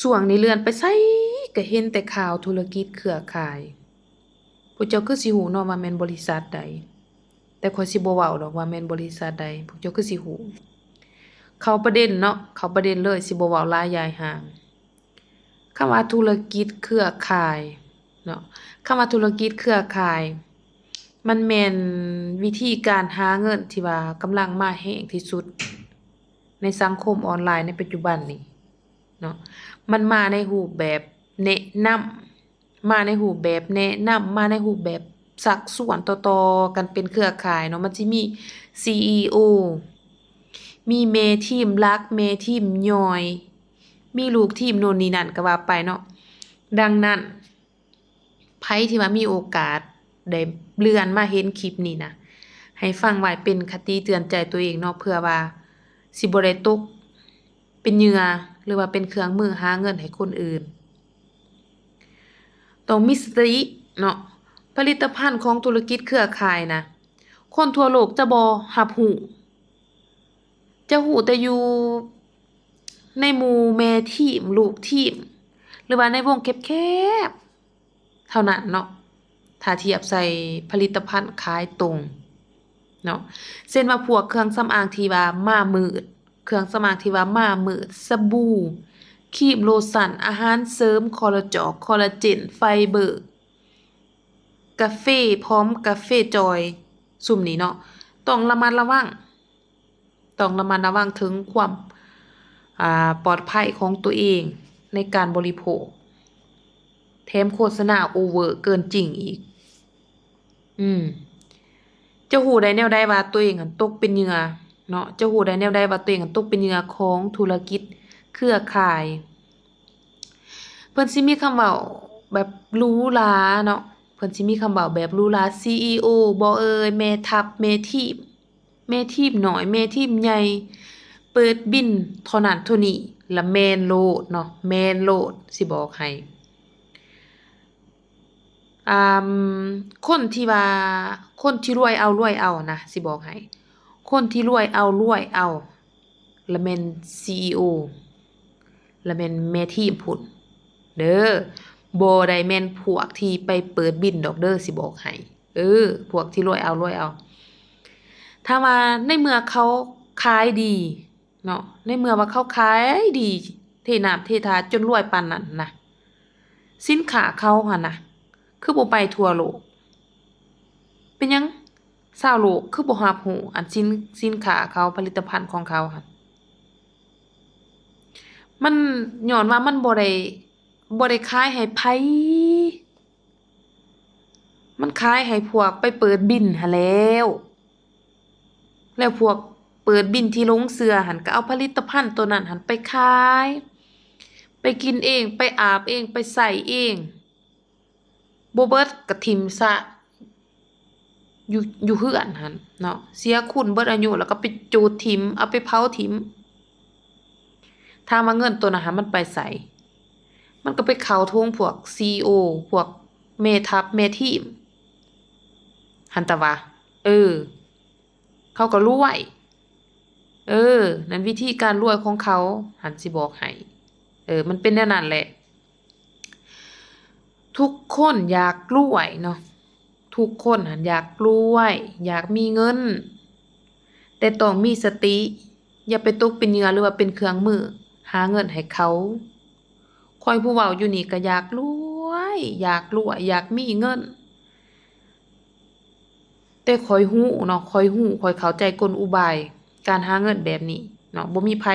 ช่วงนี้เลื่อนไปไสก็เห็นแต่ข่าวธุรกิจเครือข่ายพวกเจ้าคือสิฮู้เนาะว่าแม่นบริษัทใด แต่ข้อยสิบ่เว้าดอกว่าแม่นบริษัทใดพวกเจ้าคือสิฮู้เขาประเด็นเนาะเขาประเด็นเลยสิบ่เว้าลายยายห่างคำว่าธุรกิจเครือข่ายเนาะคำว่าธุรกิจเครือข่าย มันแม่นวิธีการหาเงินที่ว่ากำลังมาแรงที่สุด ในสังคมออนไลน์ในปัจจุบันนี้ เนาะมันมาในรูปแบบแนะนำมาในรูปแบบแนะนำมาในรูปแบบสักส่วนต่อๆกันเป็นเครือข่ายเนาะมันสิมี CEO มีแม่ทีมลักแม่ทีมย่อย มีลูกทีมโน่นนี่นั่นก็ว่าไปเนาะดังนั้นไผที่ว่ามีโอกาสได้เลื่อนมาเห็นคลิปนี้นะให้ฟังไว้เป็นคติเตือนใจตัวเองเนาะเพื่อว่า สิบ่ได้ตกเป็นเหยื่อ หรือว่าเป็นเครื่องมือหาเงินให้คนอื่นต้องมีสติเนาะผลิตภัณฑ์ของธุรกิจเครือข่ายนะคนทั่วโลกจะบ่รับรู้จะรู้แต่อยู่ในหมู่แม่ทีมลูกทีม หรือว่าในวงแคบๆเท่านั้นเนาะถ้าเทียบใส่ผลิตภัณฑ์ขายตรงเนาะเช่นว่าพวกเครื่องสำอางที่ว่ามามืด เครื่องสำอางที่ว่ามามืดสบู่ครีมโลชั่นอาหารเสริมคอลลาจอกคอลลาเจนไฟเบอร์กาแฟพร้อมกาแฟจอย ซุ่มนี้เนาะต้องระมัดระวังต้องระมัดระวังถึงความปลอดภัยของตัวเองในการบริโภค แถมโฆษณาโอเวอร์เกินจริงอีก อืมจะรู้ได้แนวใดว่าตัวเองตกเป็นเหยื่อ เนาะจะรู้ได้แนวใดว่าตัวเองตกเป็นเหยื่อของธุรกิจเครือข่าย เพิ่นสิมีคำเว้าแบบรูหราเนาะเพิ่นสิมีคำเว้าแบบรูหรา CEO บ่เอ่ยแม่ทัพแม่ทีมแม่ทีมน้อยแม่ทีมใหญ่เปิดบิลเท่านั้นเท่านี้แล้วแมนโลดเนาะแมนโลดสิบอกให้อ่าคนที่ว่าคนที่รวยเอารวยเอานะสิบอกให้ คนที่รวยเอารวยเอาล้วแม่น CEO แล้วแม่นแม่ทีมพู้นเด้อบไดแมนพวกที่ไปเปิดบิลดอกเด้อสิบอกให้เออ พวกที่รวยเอารวยเอา ถ้าว่าในเมื่อเขาขายดีเนาะในเมื่อว่าเขาขายดี เทน้ำเทท่าจนรวยปานนั้นนะสินค้าเขาหันนะคือบ่ไปทั่วโลกเป็นยังาวโลกคือบ่รับรู้อันสินสินค้าเขาผลิตภัณฑ์ของเขาหั่นมันญ้อนว่ามันบ่ได้บ่ได้ขายให้ไผมันขายให้พวกไปเปิดบิลหั้นแหล้ว แล้วพวกเปิดบิลที่โรงเชื่อหันก็เอาผลิตภัณฑ์ตัวนั้นหันไปขาย ไปกินเองไปอาบเองไปใช้เองบ่เบิดก็ถิ้มซะ อยู่อยู่เรือนหันเนาะเสียคุณเบิดอายุแล้วก็ไปจูดถิ้มเอาไปเผาถิ้มถามาเงินตัวนั้นหั้นมันไปไสมันก็ไปเข้าโทงพวก CEO พวกแม่ทัพแม่ทีมหันตะว่าเออ เขาก็รวย เออ นั่นวิธีการรวยของเขา หันสิบอกให้เออ มันเป็นแนวนั้นแหละ ทุกคนอยากรวยเนาะ ทุกคนหันอยากรวย อยากมีเงิน แต่ต้องมีสติ อย่าไปตกเป็นเหยื่อหรือว่าเป็นเครื่องมือ หาเงินให้เขาข้อยผู้เว้าอยู่นี่ก็อยากรวย อยากรวย อยากมีเงิน แต่ข้อยรู้เนาะข้อยรู้ข้อยเข้าใจกลอุบาย การหาเงินแบบนี้เนาะบ่มีไผ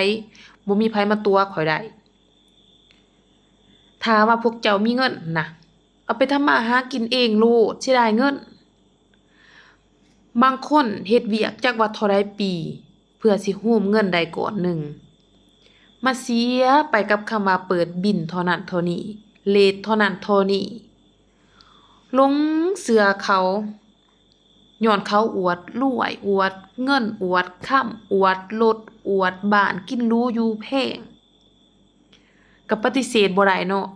บ่มีไผมาตัวข้อยได้ถ้าว่าพวกเจ้ามีเงินนะ เอาไปทำมาหากินเองโลดเสียดายเงิน บางคนเฮ็ดเวียกจักว่าเท่าใดปี เพื่อสิโฮมเงินได้ก้อนหนึ่ง มาเสียไปกับคำว่าเปิดบิลเท่านั้นเท่านี้เรตเท่านั้นเท่านี้หลงเชื่อเขาญ้อนเขาอวดรวยอวด เงินอวดค่ำอวดรถอวดบ้านกินรูอยู่แพงก็ปฏิเสธบ่ได้เนาะ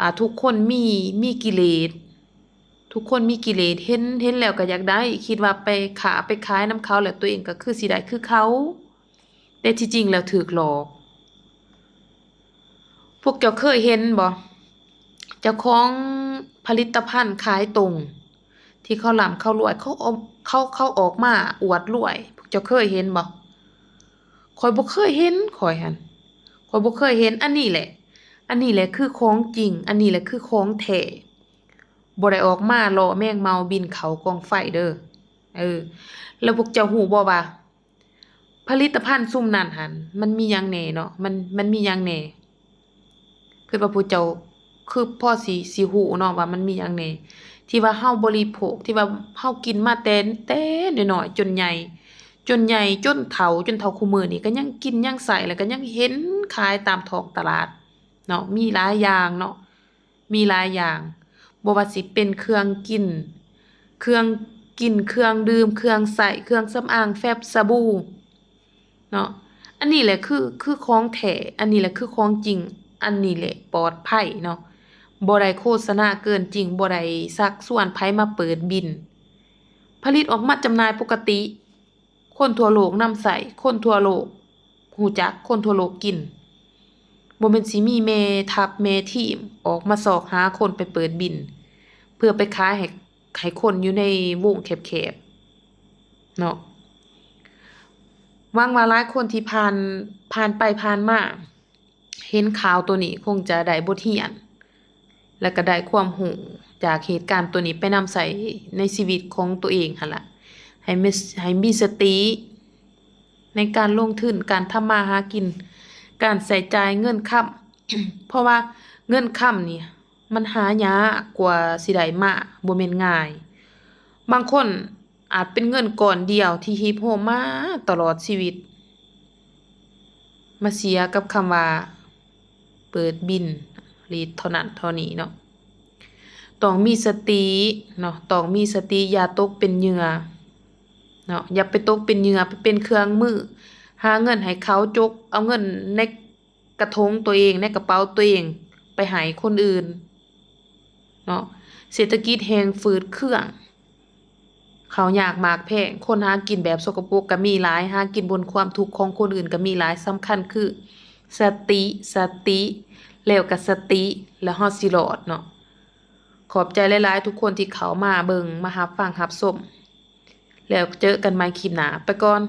อ่าทุกคนมีมีกิเลสทุกคนมีกิเลสเห็นเห็นแล้วก็อยากได้ คิดว่าไปค้าไปขายนำเขาแล้วตัวเองก็คือสิได้คือเขา แต่ที่จริงแล้วถูกหลอก พวกเจ้าเคยเห็นบ่เจ้าของผลิตภัณฑ์ขายตรง ที่เขาหลํเขารวยเขาเขาเขาออกมาอวดรวย พวกเจ้าเคยเห็นบ่ข้อยบ่เคยเห็นข้อยหั่นข้อยบ่เคยเห็นอันนี้แหละ อันนี้แหละคือของจริง อันนี้แหละคือของแท้บ่ได้ออกมาล่อแมงเมาบินเขากองไฟเด้อ เออ แล้วพวกเจ้าฮู้บ่ว่าผลิตภัณฑ์ซุ่มนั้นหัน มันมียังแหน่เนาะ มัน มันมียังแหน่คือว่าผู้เจ้าคือพ่อสิสิฮู้เนาะว่ามันมียังแหน่ที่ว่าเฮาบริโภคที่ว่าเฮากินมาแต่แต่น้อยๆจนใหญ่ จนใหญ่จนเฒ่าจนเฒ่าคุมื้อนี้ก็ยังกินยังใส่แล้วก็ยังเห็นขายตามท้องตลาด เนาะมีหลายอย่างเนาะมีหลายอย่างบ่ว่าสิเป็นเครื่องกิน เครื่องกินเครื่องดื่ม เครื่องใส่เครื่องสำอางแฟบสบู่เนาะอันนี้แหละคือคือของแท้อันนี้แหละคือของจริง อันนี้แหละปลอดภัยเนาะบ่ได้โฆษณาเกินจริงบ่ได้ชักชวนไผมาเปิดบิน ผลิตออกมาจำหน่ายปกติ คนทั่วโลกนำใส่คนทั่วโลกฮูจักคนทั่วโลกกิน บ่แม่นสิมีแม่ทัพแม่ทีมออกมาสอกหาคนไปเปิดบิน เพื่อไปขายให้ให้คนอยู่ในวงแคบๆเนาะหวังว่าหลายคนที่ผ่านผ่านไปผ่านมา เห็นข่าวตัวนี้คงจะได้บทเรียน แล้วก็ได้ความรู้จากเหตุการณ์ตัวนี้ไปนำใส่ในชีวิตของตัวเองหั่นล่ะให้มีให้มีสติในการลงทุนการทำมาหากิน การใส่จ่ายเงินค่ำเพราะว่าเงินค่ำนี่มันหายากกว่าสิได้มาบ่แม่นง่าย บางคนอาจเป็นเงินก้อนเดียวที่ฮีบโฮมมาตลอดชีวิต มาเสียกับคำว่า เปิดบินรีดเท่านั้นเท่านี้เนาะต้องมีสติเนาะต้องมีสติอย่าตกเป็นเหยื่อเนาะอย่าไปตกเป็นเหยื่อไปเป็นเครื่องมือ หาเงินให้เขาจก เอาเงินในกระทงตัวเองในกระเป๋าตัวเองไปให้คนอื่นเนาะเศรษฐกิจแฮงฝืดเครื่อง เขาอยากมากแพงคนหากินแบบสกปรกก็มีหลายหากินบนความทุกข์ของคนอื่นก็มีหลายสำคัญคือ สติ สติ แล้วก็สติ แล้วฮอดสิรอดเนาะขอบใจหลายๆ ทุกคนที่เขามาเบิงมารับฟังรับชมแล้วเจอกันใหม่คลิปหน้าไปก่อน